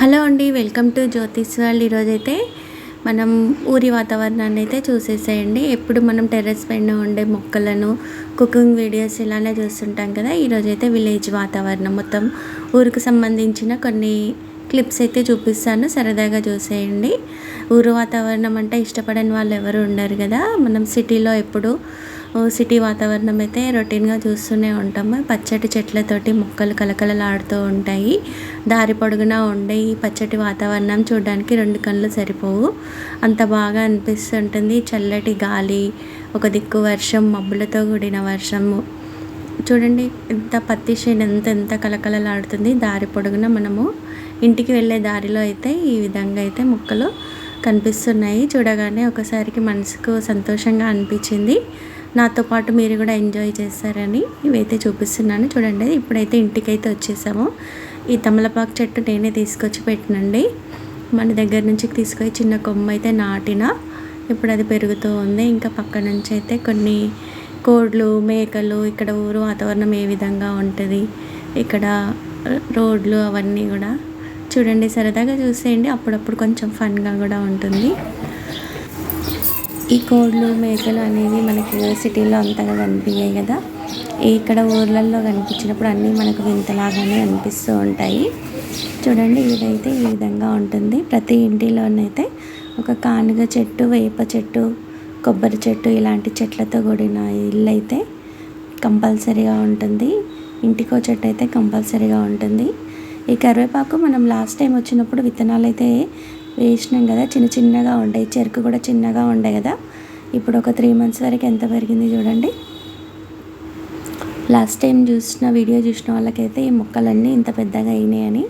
Hello అండి welcome to జ్యోతిష్ వాళ్ళు ఈరోజైతే మనం ఊరి వాతావరణాన్ని అయితే చూసేసేయండి. ఎప్పుడు మనం టెర్రస్ పైన ఉండే మొక్కలను కుకింగ్ వీడియోస్ ఇలానే చూస్తుంటాం కదా. ఈరోజైతే విలేజ్ వాతావరణం మొత్తం ఊరికి సంబంధించిన కొన్ని క్లిప్స్ అయితే చూపిస్తాను. సరదాగా చూసేయండి. ఊరు వాతావరణం అంటే ఇష్టపడని వాళ్ళు ఎవరు ఉండరు కదా. మనం సిటీలో ఎప్పుడు సిటీ వాతావరణం అయితే రొటీన్గా చూస్తూనే ఉంటాము. పచ్చటి చెట్లతోటి మొక్కలు కలకలలాడుతూ ఉంటాయి. దారి పొడుగునా ఉండే ఈ పచ్చటి వాతావరణం చూడడానికి రెండు కళ్ళు సరిపోవు. అంత బాగా అనిపిస్తుంటుంది. చల్లటి గాలి ఒక దిక్కు వర్షం మబ్బులతో కూడిన వర్షము. చూడండి ఎంత పత్తి చేను ఎంత ఎంత కలకలలాడుతుంది దారి పొడుగున మనము ఇంటికి వెళ్ళే దారిలో అయితే ఈ విధంగా అయితే మొక్కలు కనిపిస్తున్నాయి. చూడగానే ఒకసారికి మనసుకు సంతోషంగా అనిపించింది. నాతో పాటు మీరు కూడా ఎంజాయ్ చేస్తారని ఇవైతే చూపిస్తున్నాను. చూడండి ఇప్పుడైతే ఇంటికైతే వచ్చేసాము. ఈ తమలపాకు చెట్టు నేనే తీసుకొచ్చి పెట్టినండి. మన దగ్గర నుంచి తీసుకొని చిన్న కొమ్మ అయితే నాటిన ఇప్పుడు అది పెరుగుతూ ఉంది. ఇంకా పక్క నుంచి అయితే కొన్ని కోడ్లు మేకలు ఇక్కడ ఊరు వాతావరణం ఏ విధంగా ఉంటుంది ఇక్కడ రోడ్లు అవన్నీ కూడా చూడండి సరదాగా చూసేయండి. అప్పుడప్పుడు కొంచెం ఫన్గా కూడా ఉంటుంది. ఈ కోళ్ళు మేకలు అనేవి మనకి సిటీలో అంతగా కనిపించాయి కదా. ఇక్కడ ఊర్లలో కనిపించినప్పుడు అన్నీ మనకు వింతలాగానే అనిపిస్తూ ఉంటాయి. చూడండి ఇదైతే ఈ విధంగా ఉంటుంది. ప్రతి ఇంటిలోనైతే ఒక కానుగ చెట్టు వేప చెట్టు కొబ్బరి చెట్టు ఇలాంటి చెట్లతో కూడిన ఇల్లు అయితే కంపల్సరీగా ఉంటుంది. ఇంటికో చెట్టు అయితే కంపల్సరీగా ఉంటుంది. ఈ కరివేపాకు మనం లాస్ట్ టైం వచ్చినప్పుడు విత్తనాలు అయితే వేసినాం కదా చిన్న చిన్నగా ఉండే చెరుకు కూడా చిన్నగా ఉండే కదా. ఇప్పుడు ఒక త్రీ మంత్స్ వరకు ఎంత పెరిగింది చూడండి. లాస్ట్ టైం చూసిన వీడియో చూసిన వాళ్ళకైతే ఈ మొక్కలన్నీ ఇంత పెద్దగా అయినాయని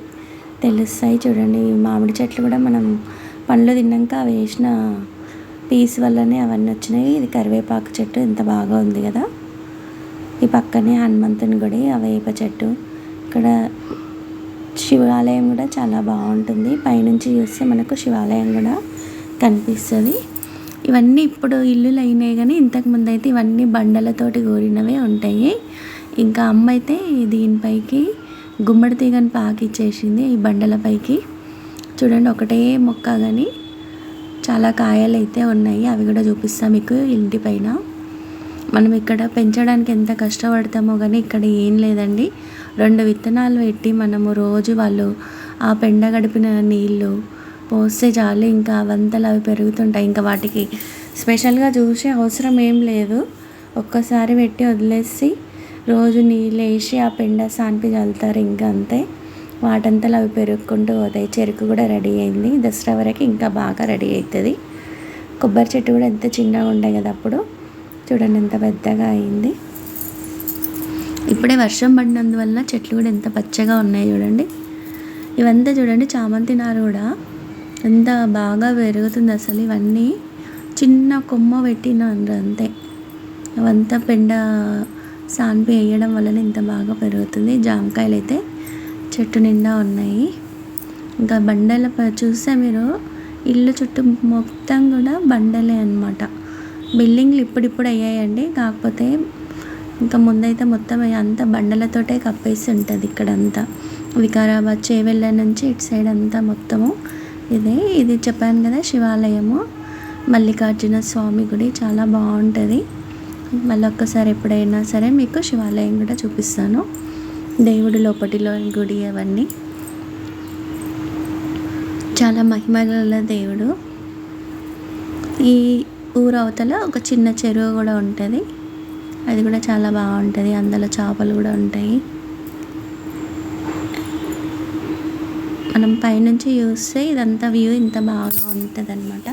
తెలుస్తాయి చూడండి. మామిడి చెట్లు కూడా మనం పండ్లు తిన్నాక వేసిన పీస్ వల్లనే అవన్నీ వచ్చినాయి. ఇది కరివేపాకు చెట్టు ఎంత బాగా ఉంది కదా. ఈ పక్కనే హనుమంతుని గుడి ఆ వేప చెట్టు. ఇక్కడ శివాలయం కూడా చాలా బాగుంటుంది. పైనుంచి చూస్తే మనకు శివాలయం కూడా కనిపిస్తుంది. ఇవన్నీ ఇప్పుడు ఇల్లులు అయినాయి కానీ ఇంతకుముందు అయితే ఇవన్నీ బండలతోటి కూడినవే ఉంటాయి. ఇంకా అమ్మ అయితే దీనిపైకి గుమ్మడి తీగని పాకిచ్చేసింది ఈ బండలపైకి. చూడండి ఒకటే మొక్క కానీ చాలా కాయలు అయితే ఉన్నాయి. అవి కూడా చూపిస్తాం మీకు ఇంటి పైన. మనం ఇక్కడ పెంచడానికి ఎంత కష్టపడతామో కానీ ఇక్కడ ఏం లేదండి. రెండు విత్తనాలు పెట్టి మనము రోజు వాళ్ళు ఆ పెండ గడిపిన నీళ్ళు పోస్తే చాలు. ఇంకా అవంతలు అవి పెరుగుతుంటాయి. ఇంకా వాటికి స్పెషల్గా చూసే అవసరం ఏం లేదు. ఒక్కసారి పెట్టి వదిలేసి రోజు నీళ్ళు వేసి ఆ పెండ సాన్పి చల్లుతారు. ఇంకా అంతే. వాటంతలు అవి పెరుగుకుంటూ పోతాయి. చెరుకు కూడా రెడీ అయింది. దసరా వరకు ఇంకా బాగా రెడీ అవుతుంది. కొబ్బరి చెట్టు కూడా ఎంత చిన్నగా ఉండే కదా అప్పుడు. చూడండి ఎంత పెద్దగా అయింది. ఇప్పుడే వర్షం పడినందువల్ల చెట్లు కూడా ఎంత పచ్చగా ఉన్నాయి చూడండి. ఇవంతా చూడండి చామంతి నారు కూడా. ఎంత బాగా పెరుగుతుంది అసలు ఇవన్నీ. చిన్న కొమ్మ పెట్టినారు అంతే. అవంతా పెండ సాన్పి వేయడం వలన ఇంత బాగా పెరుగుతుంది. జామకాయలు అయితే చెట్టు నిండా ఉన్నాయి. ఇంకా బండల చూస్తే మీరు ఇల్లు చుట్టూ మొత్తం కూడా బండలే అనమాట బిల్డింగ్లు ఇప్పుడిప్పుడు అయ్యాయండి. కాకపోతే ఇంకా ముందైతే మొత్తం అంతా బండలతోటే కప్పేసి ఉంటుంది ఇక్కడంతా. వికారాబాద్ చేవెళ్ళ నుంచి ఇటు సైడ్ అంతా మొత్తము. ఇదే ఇది చెప్పాను కదా శివాలయము. మల్లికార్జున స్వామి గుడి చాలా బాగుంటుంది. మళ్ళీ ఒక్కసారి ఎప్పుడైనా సరే మీకు శివాలయం కూడా చూపిస్తాను. దేవుడి లోపటిలో గుడి అవన్నీ. చాలా మహిమగల దేవుడు. ఈ ఊరు అవతల ఒక చిన్న చెరువు కూడా ఉంటుంది. అది కూడా చాలా బాగుంటుంది. అందులో చేపలు కూడా ఉంటాయి. మనం పైనుంచి చూస్తే ఇదంతా వ్యూ ఇంత బాగా ఉంటుంది అనమాట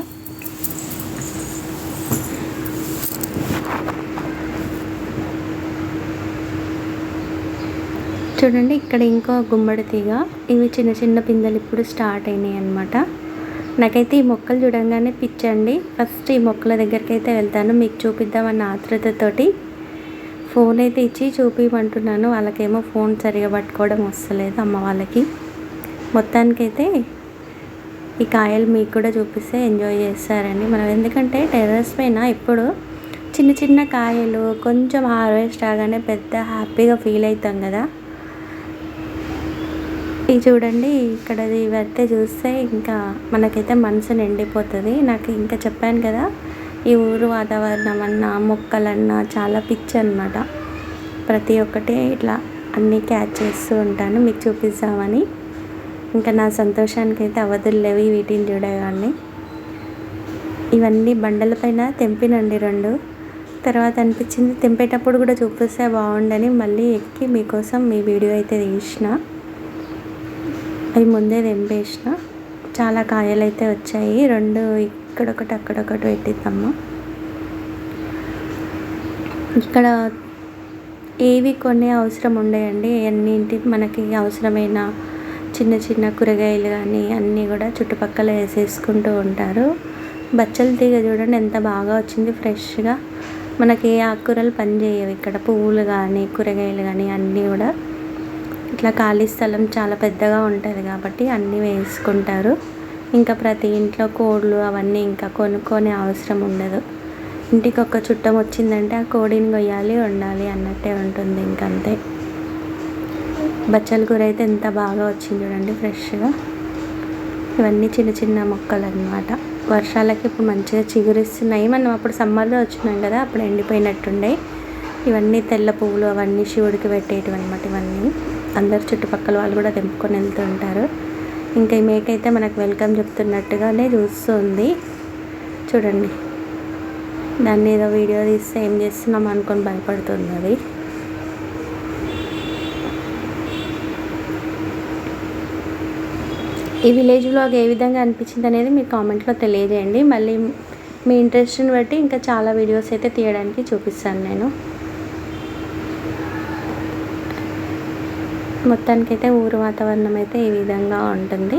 చూడండి ఇక్కడ ఇంకో గుమ్మడి తీగ. ఇవి చిన్న చిన్న పిందెలు ఇప్పుడు స్టార్ట్ అయినాయి అనమాట నాకైతే ఈ మొక్కలు చూడంగానే పిచ్చండి. ఫస్ట్ ఈ మొక్కల దగ్గరికి అయితే వెళ్తాను. మీకు చూపిద్దామన్న ఆతృతతోటి ఫోన్ అయితే ఇచ్చి చూపించమంటున్నాను వాళ్ళకేమో ఫోన్ సరిగా పట్టుకోవడం వస్తలేదు అమ్మ వాళ్ళకి. మొత్తానికైతే ఈ కాయలు మీకు కూడా చూపిస్తే ఎంజాయ్ చేస్తారండి. మనం ఎందుకంటే టెర్రస్ పైన ఇప్పుడు చిన్న చిన్న కాయలు కొంచెం హార్వెస్ట్ ఆగానే పెద్ద హ్యాపీగా ఫీల్ అవుతాం కదా. ఇది చూడండి ఇక్కడ ఇవైతే చూస్తే ఇంకా మనకైతే మనసు నిండిపోతుంది. నాకు ఇంకా చెప్పాను కదా ఈ ఊరు వాతావరణం అన్నా మొక్కలన్నా చాలా పిచ్చి అనమాట ప్రతి ఒక్కటి ఇట్లా అన్నీ క్యాచ్ చేస్తూ ఉంటాను మీకు చూపిస్తామని ఇంకా నా సంతోషానికి అయితే అవధులు లేవు వీటిని చూడగానే. ఇవన్నీ బండలపైన తెంపినండి రెండు. తర్వాత అనిపించింది తెంపేటప్పుడు కూడా చూపిస్తే బాగుండని మళ్ళీ ఎక్కి మీకోసం మీ వీడియో అయితే తీసిన. అవి ముందే తెంపేసిన. చాలా కాయలు అయితే వచ్చాయి. రెండు ఇక్కడొకటి అక్కడొకటి పెట్టిద్దాము. ఇక్కడ ఏవి కొన్ని అవసరం ఉండేయండి. అన్నింటి మనకి అవసరమైన చిన్న చిన్న కూరగాయలు కానీ అన్నీ కూడా చుట్టుపక్కల వేసేసుకుంటూ ఉంటారు. బచ్చల తీగ చూడండి ఎంత బాగా వచ్చింది ఫ్రెష్గా. మనకి ఏ ఆకుకూరలు పనిచేయవు. ఇక్కడ పువ్వులు కానీ కూరగాయలు కానీ అన్నీ కూడా ఇట్లా ఖాళీ స్థలం చాలా పెద్దగా ఉంటుంది కాబట్టి అన్నీ వేసుకుంటారు. ఇంకా ప్రతి ఇంట్లో కోళ్ళు అవన్నీ ఇంకా కొనుక్కొనే అవసరం ఉండదు. ఇంటికి ఒక చుట్టం వచ్చిందంటే ఆ కోడిని కొయ్యాలి వండాలి అన్నట్టే ఉంటుంది ఇంకంతే. బచ్చల కూర అయితే ఎంత బాగా వచ్చింది చూడండి ఫ్రెష్గా. ఇవన్నీ చిన్న చిన్న మొక్కలు అనమాట వర్షాలకి ఇప్పుడు మంచిగా చిగురిస్తున్నాయి. మనం అప్పుడు సమ్మర్లో వచ్చినాం కదా అప్పుడు ఎండిపోయినట్టుండే. ఇవన్నీ తెల్ల పువ్వులు అవన్నీ శివుడికి పెట్టేటివి అనమాట ఇవన్నీ. అందరు చుట్టుపక్కల వాళ్ళు కూడా తెంపుకొని వెళ్తుంటారు ఇంకా ఈ మేక అయితే మనకు వెల్కమ్ చెప్తున్నట్టుగానే చూస్తుంది. చూడండి. దాన్ని ఏదో వీడియో తీస్తే ఏం చేస్తున్నాం అనుకొని భయపడుతుంది అది. ఈ విలేజ్ వ్లాగ్ ఏ విధంగా అనిపించింది అనేది మీ కామెంట్లో తెలియజేయండి. మళ్ళీ మీ ఇంట్రెస్ట్ని బట్టి ఇంకా చాలా వీడియోస్ అయితే తీయడానికి చూపిస్తాను నేను. మొత్తానికైతే ఊరు వాతావరణం అయితే ఈ విధంగా ఉంటుంది.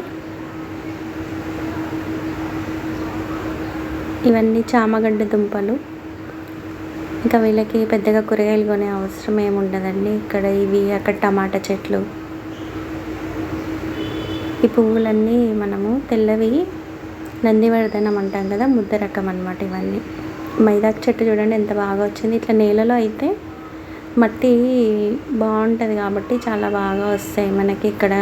ఇవన్నీ చామగడ్డ దుంపలు. ఇంకా వీళ్ళకి పెద్దగా కూరగాయలు కొనే అవసరం ఏమి ఉండదండి. ఇక్కడ ఇవి అక్కడ టమాటా చెట్లు. ఈ పువ్వులన్నీ మనము తెల్లవి నందివర్ధనం అంటాం కదా ముద్ద రకం అనమాట ఇవన్నీ. మైదాకు చెట్టు చూడండి ఎంత బాగా వచ్చింది. ఇట్లా నేలలో అయితే మట్టి బాగుంటుంది కాబట్టి చాలా బాగా వస్తాయి మనకి ఇక్కడ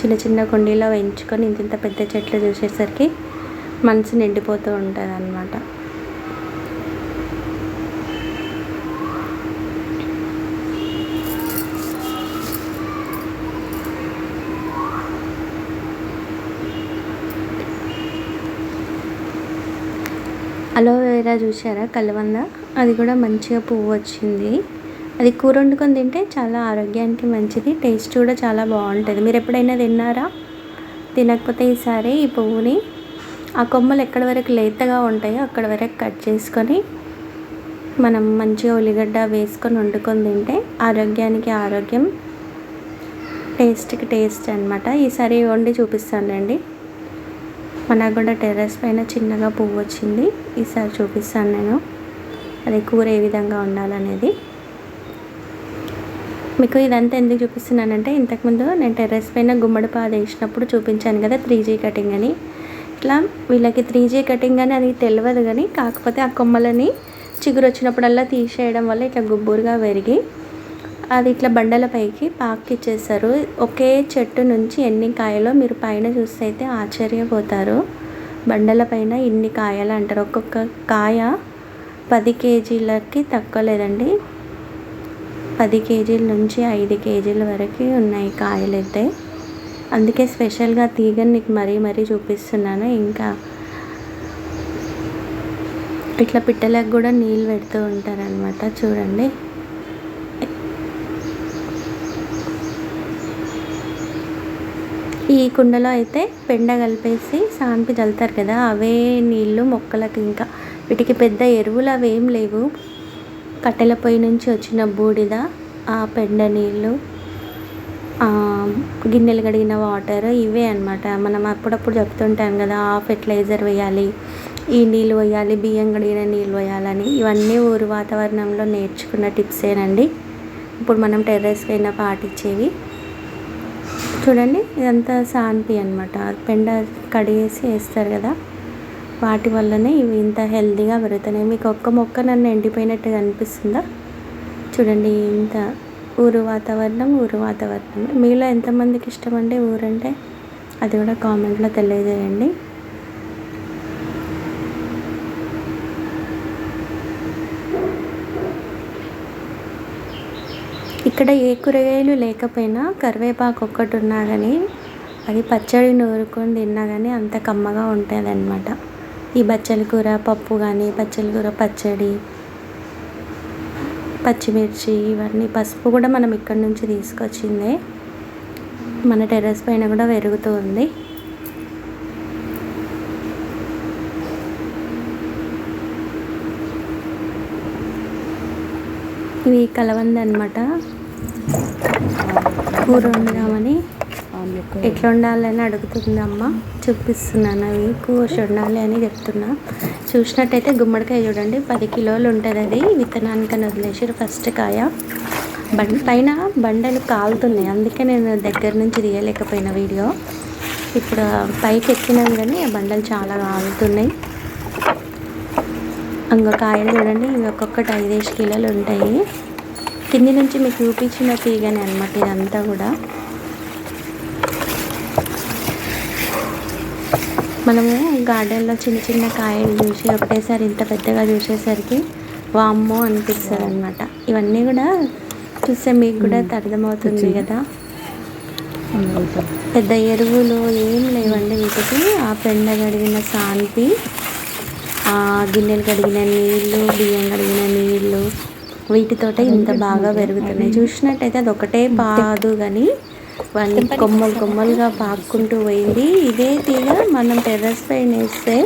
చిన్న చిన్న కుండీలో పెంచుకొని ఇంత ఇంత పెద్ద చెట్లు చూసేసరికి మనసు నిండిపోతూ ఉంటుంది అన్నమాట అలోవెరా చూసారా కలవంద అది కూడా మంచిగా పువ్వు వచ్చింది. అది కూర వండుకొని తింటే చాలా ఆరోగ్యానికి మంచిది టేస్ట్ కూడా చాలా బాగుంటుంది. మీరు ఎప్పుడైనా తిన్నారా? తినకపోతే ఈసారి ఈ పువ్వుని ఆ కొమ్మలు ఎక్కడి వరకు లేతగా ఉంటాయో అక్కడ వరకు కట్ చేసుకొని మనం మంచిగా ఉల్లిగడ్డ వేసుకొని వండుకొని తింటే ఆరోగ్యానికి ఆరోగ్యం టేస్ట్కి టేస్ట్ అనమాట ఈసారి వండి చూపిస్తానులేండి. మనకు కూడా టెర్రస్ పైన చిన్నగా పువ్వు వచ్చింది. ఈసారి చూపిస్తాను నేను. అది కూర ఏ విధంగా ఉండాలనేది. మీకు ఇదంతా ఎందుకు చూపిస్తున్నానంటే ఇంతకుముందు నేను టెర్రస్ పైన గుమ్మడి పాద వేసినప్పుడు చూపించాను కదా త్రీ జీ కటింగ్ అని. ఇట్లా వీళ్ళకి త్రీ జీ కటింగ్ అని అది తెలియదు కానీ కాకపోతే ఆ కొమ్మలని చిగురు వచ్చినప్పుడల్లా తీసేయడం వల్ల ఇట్లా గుబ్బురుగా పెరిగి అది ఇట్లా బండల పైకి పాకిచ్చేస్తారు ఒకే చెట్టు నుంచి ఎన్ని కాయలో మీరు పైన చూస్తే అయితే ఆశ్చర్యపోతారు. బండల పైన ఇన్ని కాయలు అంటారు. ఒక్కొక్క కాయ పది కేజీలకి తక్కువ లేదండి పది కేజీల నుంచి ఐదు కేజీల వరకు ఉన్నాయి కాయలు అయితే. అందుకే స్పెషల్గా తీగని నీకు మరీ మరీ చూపిస్తున్నాను. ఇంకా ఇట్లా పిట్టలకు కూడా నీళ్ళు పెడుతూ ఉంటారనమాట చూడండి. ఈ కుండలో అయితే పెండ కలిపేసి సాన్పి చల్లుతారు కదా అవే నీళ్ళు మొక్కలకు ఇంకా. వీటికి పెద్ద ఎరువులు అవి ఏం లేవు. కట్టెల పొయ్యి నుంచి వచ్చిన బూడిద ఆ పెండ నీళ్ళు గిన్నెలు కడిగిన వాటర్ ఇవే అనమాట మనం అప్పుడప్పుడు చెప్తుంటాం కదా ఆ ఫెర్టిలైజర్ వేయాలి ఈ నీళ్ళు వేయాలి బియ్యం కడిగిన నీళ్ళు వేయాలని. ఇవన్నీ ఊరు వాతావరణంలో నేర్చుకున్న టిప్సేనండి. ఇప్పుడు మనం టెర్రస్ పైన పాటించేవి చూడండి ఇదంతా సాన్పి అనమాట పెండ కడిగేసి వేస్తారు కదా. వాటి వల్లనే ఇవి ఇంత హెల్తీగా పెరుగుతున్నాయి. మీకు ఒక్క మొక్క నన్ను ఎండిపోయినట్టుగా అనిపిస్తుందా? చూడండి ఇంత ఊరు వాతావరణం ఊరు వాతావరణం. మీలో ఎంతమందికి ఇష్టం అండి ఊరంటే? అది కూడా కామెంట్లో తెలియజేయండి. ఇక్కడ ఏ కూరగాయలు లేకపోయినా కరివేపాకు ఒక్కటి ఉన్నా కానీ అది పచ్చడి నూరుకొని తిన్నా కానీ అంత కమ్మగా ఉంటుంది అనమాట ఈ బచ్చల కూర పప్పు కానీ బచ్చల కూర పచ్చడి పచ్చిమిర్చి ఇవన్నీ పసుపు కూడా మనం ఇక్కడ నుంచి తీసుకొచ్చిందే. మన టెర్రస్ పైన కూడా పెరుగుతూ ఉంది. ఇవి కలవంద అనమాట కూర వండుదామని. ఎట్లా వండాలని అడుగుతుంది అమ్మ? చూపిస్తున్నాను. అవి కూర అని చెప్తున్నా. చూసినట్టయితే గుమ్మడికాయ చూడండి. పది కిలోలు ఉంటుంది అది. విత్తనానికని వదిలేసారు ఫస్ట్ కాయ. బండ పైన బండలు కాలుతున్నాయి. అందుకే నేను దగ్గర నుంచి తీయలేకపోయిన వీడియో. ఇప్పుడు పైకి ఎక్కినాం కానీ ఆ బండలు చాలా కాలుతున్నాయి. ఇంకో కాయలు చూడండి. ఇవి ఒక్కొక్కటి ఐదేసి కిలోలు ఉంటాయి. కింది నుంచి మీకు చూపించిన తీగని అనమాట ఇదంతా కూడా. మనము గార్డెన్లో చిన్న చిన్న కాయలు చూసి ఒకటేసారి ఇంత పెద్దగా చూసేసరికి వామ్మో అనిపిస్తుంది అనమాట ఇవన్నీ కూడా చూస్తే మీకు కూడా అర్థమవుతుంది కదా. పెద్ద ఎరువులు ఏం లేవండి వీటికి. ఆ పెండ కడిగిన సాన్పి ఆ గిన్నెలు కడిగిన నీళ్ళు బియ్యం కడిగిన నీళ్ళు వీటితోటే ఇంత బాగా పెరుగుతున్నాయి. చూసినట్టయితే అది ఒకటే పాదు కానీ వన్ కొమ్మలు కొమ్మలుగా పాక్కుంటూ పోయింది. ఇదే తీగ మనం టెర్రస్ పైన వేస్తే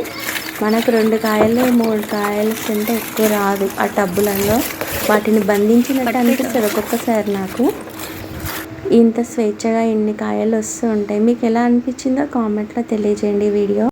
మనకు రెండు కాయలు మూడు కాయలు కంటే ఎక్కువ రాదు ఆ టబ్బులలో. వాటిని బంధించినట్టు అనిపిస్తుంది ఒక్కొక్కసారి నాకు. ఇంత స్వేచ్ఛగా ఇన్ని కాయలు వస్తూ ఉంటాయి. మీకు ఎలా అనిపించిందో కామెంట్లో తెలియజేయండి వీడియో.